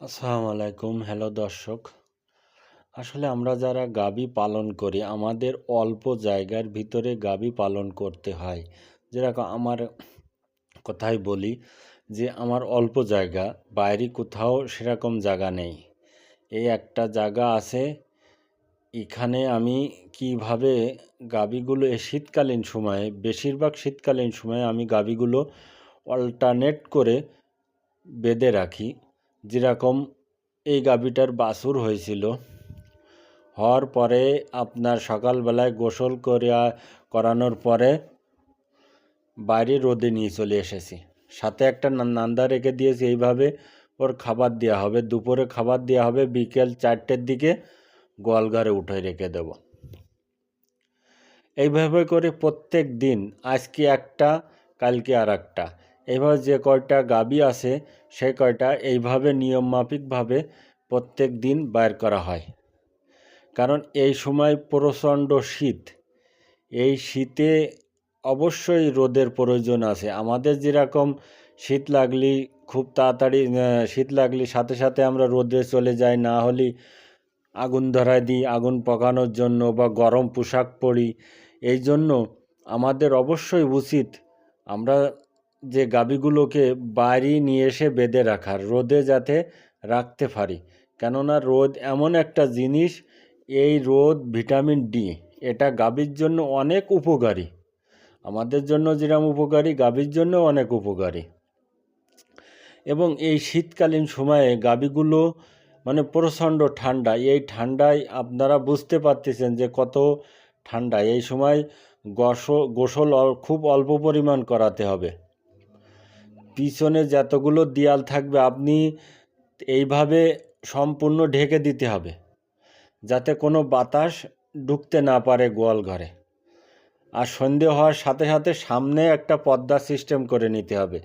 আসসালামু আলাইকুম। হ্যালো দর্শক, আসলে আমরা যারা গাবি পালন করি, আমাদের অল্প জায়গার ভিতরে গাবি পালন করতে হয়। যেরকম আমার কথাই বলি যে, আমার অল্প জায়গা, বাইরে কোথাও সেরকম জায়গা নেই। এই একটা জায়গা আছে, এখানে আমি কীভাবে গাবিগুলো, এই শীতকালীন সময়ে, বেশিরভাগ শীতকালীন সময়ে আমি গাবিগুলো অল্টারনেট করে বেঁধে রাখি। যেরকম এই গাভীটার বাছুর হয়েছিল, হওয়ার পরে আপনার সকালবেলায় গোসল করিয়া করানোর পরে বাইরে রোদে নিয়ে চলে এসেছি। সাথে একটা নান্দা রেখে দিয়েছি, এইভাবে ওর খাবার দেওয়া হবে। দুপুরে খাবার দেওয়া হবে, বিকেল চারটের দিকে গোয়ালঘরে উঠে রেখে দেব। এইভাবে করে প্রত্যেক দিন, আজকে একটা, কালকে আর একটা এইভাবে যে কয়টা গাবি আছে, সে কয়টা এইভাবে নিয়মমাফিকভাবে প্রত্যেক দিন বাইর করা হয়। কারণ এই সময় প্রচণ্ড শীত। এই শীতে অবশ্যই রোদের প্রয়োজন আছে। আমাদের যেরকম শীত লাগলি খুব তাড়াতাড়ি শীত লাগলি সাথে সাথে আমরা রোদে চলে যাই, না হলে আগুন ধরায় দিই, আগুন পকানোর জন্য বা গরম পোশাক পরি। এই জন্য আমাদের অবশ্যই উচিত আমরা যে গাবিগুলোকে বাড়ি নিয়ে এসে বেঁধে রাখার, রোদে যাতে রাখতে পারি। কেননা রোদ এমন একটা জিনিস, এই রোদ ভিটামিন ডি, এটা গাভীর জন্য অনেক উপকারী। আমাদের জন্য যেরকম উপকারী, গাভীর জন্য অনেক উপকারী। এবং এই শীতকালীন সময়ে গাভীগুলো মানে প্রচণ্ড ঠান্ডা, এই ঠান্ডায় আপনারা বুঝতে পারতেছেন যে কত ঠান্ডা। এই সময় গস, গোসল অল- খুব অল্প পরিমাণ করাতে হবে। পিছনে যতগুলো দেয়াল থাকবে, আপনি এইভাবে সম্পূর্ণ ঢেকে দিতে হবে, যাতে কোনো বাতাস ঢুকতে না পারে গোয়াল ঘরে। আর সন্ধে হওয়ার সাথে সাথে সামনে একটা পর্দা সিস্টেম করে নিতে হবে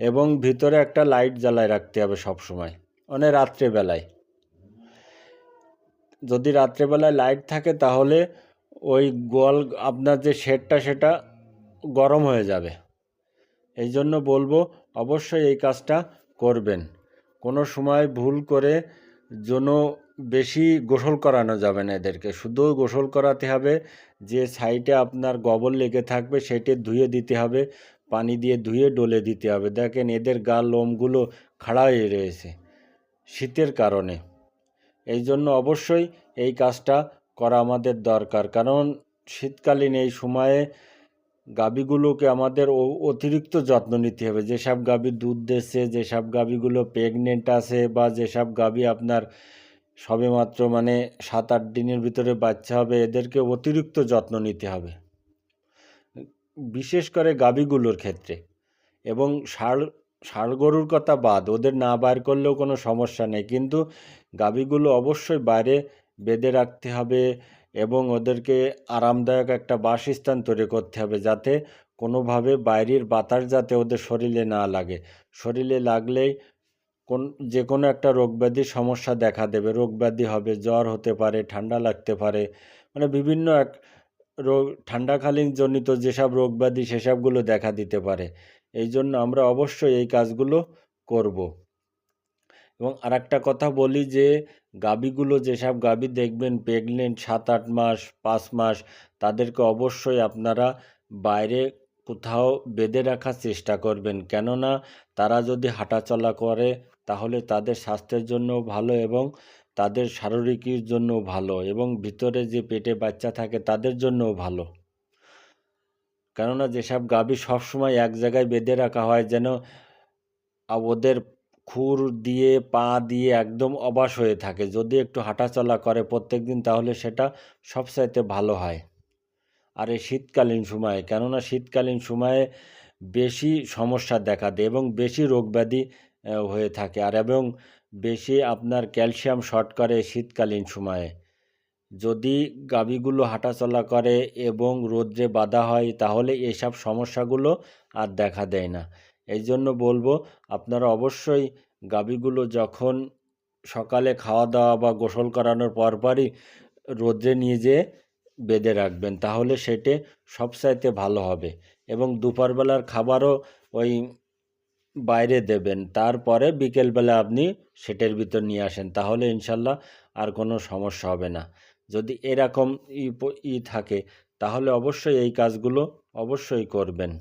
এবং ভিতরে একটা লাইট জ্বালায় রাখতে হবে সব সময় মানে রাত্রেবেলায়। যদি রাত্রেবেলায় লাইট থাকে তাহলে ওই গোয়াল আপনার যে শেডটা সেটা গরম হয়ে যাবে। এই জন্য বলব অবশ্যই এই কাজটা করবেন। কোনো সময় ভুল করে যেন বেশি গোসল করানো যাবে না এদেরকে। শুধু গোসল করাতে হবে, যে সাইডে আপনার গোবর লেগে থাকবে সেটি ধুয়ে দিতে হবে, পানি দিয়ে ধুয়ে ডলে দিতে হবে। দেখেন এদের গা লোমগুলো খাড়া হয়ে রয়েছে শীতের কারণে। এই জন্য অবশ্যই এই কাজটা করা আমাদের দরকার। কারণ শীতকালীন এই সময়ে গাভীগুলোকে আমাদের অতিরিক্ত যত্ন নিতে হবে। যেসব গাভী দুধ দিচ্ছে যেসব গাভীগুলো প্রেগনেন্ট আছে বা যেসব গাভী আপনার সবেমাত্র মানে সাত আট দিনের ভিতরে বাচ্চা হবে, এদেরকে অতিরিক্ত যত্ন নিতে হবে। বিশেষ করে গাভীগুলোর ক্ষেত্রে। এবং ষাঁড় ষাঁড় গরুর কথা বাদ, ওদের না বাইর করলেও কোনো সমস্যা নেই। কিন্তু গাভীগুলো অবশ্যই বাইরে বেঁধে রাখতে হবে এবং ওদেরকে আরামদায়ক একটা বাসস্থান তৈরি করতে হবে যাতে কোনোভাবে বাইরের বাতাস যাতে ওদের শরীরে না লাগে। শরীরে লাগলেই কোন যে কোনো একটা রোগ ব্যাধির সমস্যা দেখা দেবে। রোগ ব্যাধি হবে, জ্বর হতে পারে, ঠান্ডা লাগতে পারে। মানে বিভিন্ন এক রোগ, ঠান্ডাকালীন জনিত যেসব রোগ ব্যাধি সেসবগুলো দেখা দিতে পারে। এই জন্য আমরা অবশ্যই এই কাজগুলো করব। এবং আরেকটা কথা বলি যে গাভীগুলো যেসব গাবি দেখবেন প্রেগনেন্ট সাত, আট মাস, পাঁচ মাস, তাদেরকে অবশ্যই আপনারা বাইরে কোথাও বেঁধে রাখার চেষ্টা করবেন। কেননা তারা যদি হাঁটাচলা করে, তাহলে তাদের স্বাস্থ্যের জন্য ভালো এবং তাদের শারীরিকের জন্য ভালো এবং ভিতরে যে পেটে বাচ্চা থাকে তাদের জন্যও ভালো। কেননা যেসব গাভী সবসময় এক জায়গায় বেঁধে রাখা হয় যেন ওদের খুর দিয়ে, পা দিয়ে একদম অবাস হয়ে থাকে। যদি একটু হাঁটাচলা করে প্রত্যেক দিন তাহলে সেটা সবচাইতে ভালো হয়। আর এই শীতকালীন সময়ে, কেননা শীতকালীন সময়ে বেশি সমস্যা দেখা দেয় এবং বেশি রোগব্যাধি হয়ে থাকে। আর এবং বেশি আপনার ক্যালসিয়াম শর্ট করে শীতকালীন সময়ে। যদি গাভীগুলো হাঁটাচলা করে এবং রোদ্রে বাধা হয়, তাহলে এসব সমস্যাগুলো আর দেখা দেয় না। এই জন্য বলব, আপনারা অবশ্যই গাভীগুলো যখন সকালে খাওয়া দাওয়া বা গোসল করানোর পরপরই রোদ্রে নিয়ে যেয়ে বেঁধে রাখবেন, তাহলে সেটে সবচাইতে ভালো হবে এবং দুপুরবেলার খাবারও ওই বাইরে দেবেন, তারপরে বিকেলবেলা আপনি সেটের ভিতর নিয়ে আসেন, তাহলে ইনশাল্লাহ আর কোনো সমস্যা হবে না। যদি এরকম ই ই থাকে, তাহলে অবশ্যই এই কাজগুলো অবশ্যই করবেন।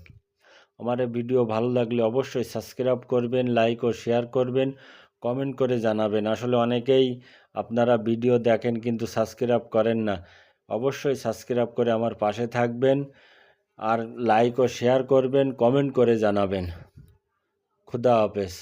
আমার ভিডিও ভালো লাগলে অবশ্যই সাবস্ক্রাইব করবেন লাইক ও শেয়ার করবেন কমেন্ট করে জানাবেন। আসলে অনেকেই আপনারা ভিডিও দেখেন কিন্তু সাবস্ক্রাইব করেন না। অবশ্যই সাবস্ক্রাইব করে আমার পাশে থাকবেন আর লাইক ও শেয়ার করবেন কমেন্ট করে জানাবেন। খুদা হাফেজ।